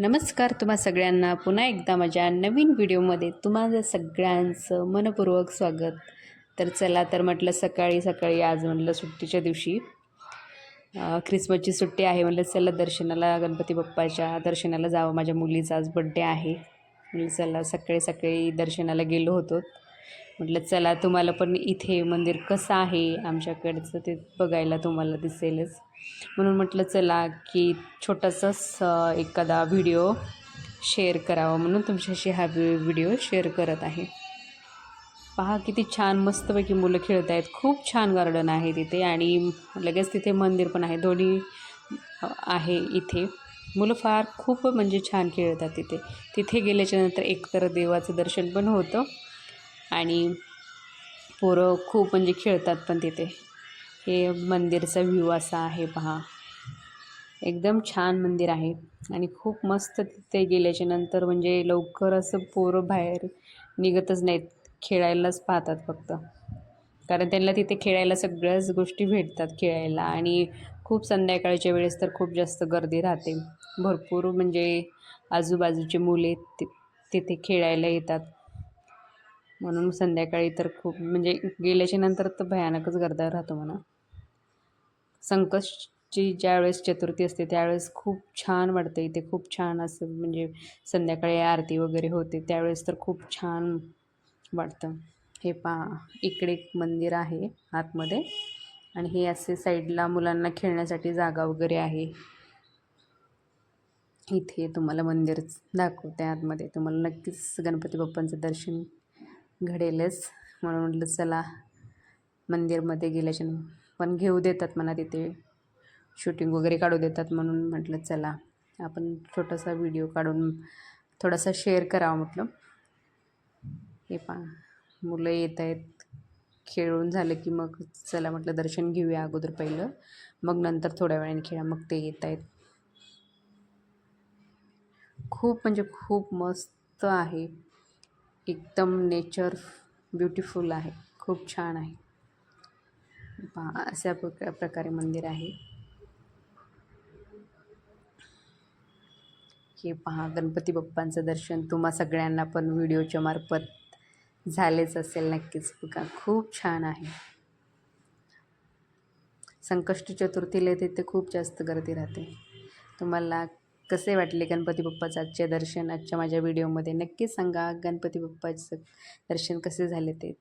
नमस्कार तुम्हा सगळ्यांना. पुन्हा एकदा माझ्या नवीन व्हिडिओमध्ये तुम्हाला सगळ्यांचं मनपूर्वक स्वागत. तर चला तर म्हटलं सकाळी सकाळी आज म्हटलं सुट्टीच्या दिवशी ख्रिसमसची सुट्टी आहे म्हटलं चला दर्शनाला गणपती बाप्पाच्या दर्शनाला जावं. माझ्या मुलीचा आज बड्डे आहे. म्हटलं चला सकाळी सकाळी दर्शनाला गेलो होतो. म्हटलं चला तुम्हाला पण इथे मंदिर कसं आहे आमच्याकडचं ते बघायला तुम्हाला दिसेलच. म्हणून म्हटलं चला की छोटासाच एखादा व्हिडिओ शेअर करावा म्हणून तुमच्याशी हा व्हिडिओ शेअर करत आहे. पहा किती छान मस्तपैकी मुलं खेळत आहेत. खूप छान गार्डन आहे तिथे आणि लगेच तिथे मंदिर पण आहे. दोन्ही आहे इथे. मुलं फार खूप म्हणजे छान खेळतात तिथे. तिथे गेल्याच्यानंतर एकतर देवाचं दर्शन पण होतं. आणि पोरं खूप म्हणजे खेळतात पण तिथे. हे मंदिरचा व्ह्यू असा आहे पहा. एकदम छान मंदिर आहे आणि खूप मस्त तिथे गेल्याच्यानंतर म्हणजे लवकर असं पोरं बाहेर निघतच नाहीत खेळायलाच पाहतात फक्त. कारण त्यांना तिथे खेळायला सगळ्याच गोष्टी भेटतात खेळायला आणि खूप संध्याकाळच्या वेळेस तर खूप जास्त गर्दी राहते. भरपूर म्हणजे आजूबाजूचे मुले ति तिथे खेळायला येतात. म्हणून संध्याकाळी तर खूप म्हणजे गेल्याच्यानंतर तर भयानकच गर्दा राहतो म्हणा. संकष्टची ज्यावेळेस चतुर्थी असते त्यावेळेस खूप छान वाटतं इथे. खूप छान असं म्हणजे संध्याकाळी आरती वगैरे होते त्यावेळेस तर खूप छान वाटतं. हे पहा इकडे एक मंदिर आहे आतमध्ये. आणि हे असे साईडला मुलांना खेळण्यासाठी जागा वगैरे आहे. इथे तुम्हाला मंदिर दाखवते आतमध्ये. तुम्हाला नक्कीच गणपती बाप्पांचं दर्शन घडेलच. म्हणून म्हटलं चला मंदिरमध्ये गेल्याच्या पण घेऊ देतात म्हणा तिथे. शूटिंग वगैरे काढू देतात. म्हणून म्हटलं चला आपण छोटासा व्हिडिओ काढून थोडासा शेअर करावा. म्हटलं. हे पा मुलं येत आहेत. खेळून झालं की मग चला म्हटलं दर्शन घेऊया अगोदर पहिलं. मग नंतर थोड्या वेळाने खेळा मग ते येत आहेत. खूप म्हणजे खूप मस्त आहे. एकदम नेचर ब्युटिफुल आहे. खूप छान आहे. पहा अशा प्रका प्रकारे मंदिर आहे. हे पहा गणपती बाप्पांचं दर्शन. तुम्हा सगळ्यांना पण व्हिडिओच्या मार्फत झालेच असेल नक्कीच बघा. खूप छान आहे. संकष्ट चतुर्थीला तिथे खूप जास्त गर्दी राहते. तुम्हाला कसे वाटले गणपती बाप्पाचं आजचे दर्शन आजच्या माझ्या व्हिडिओमध्ये नक्कीच सांगा. गणपती बाप्पाचं दर्शन कसे झाले ते?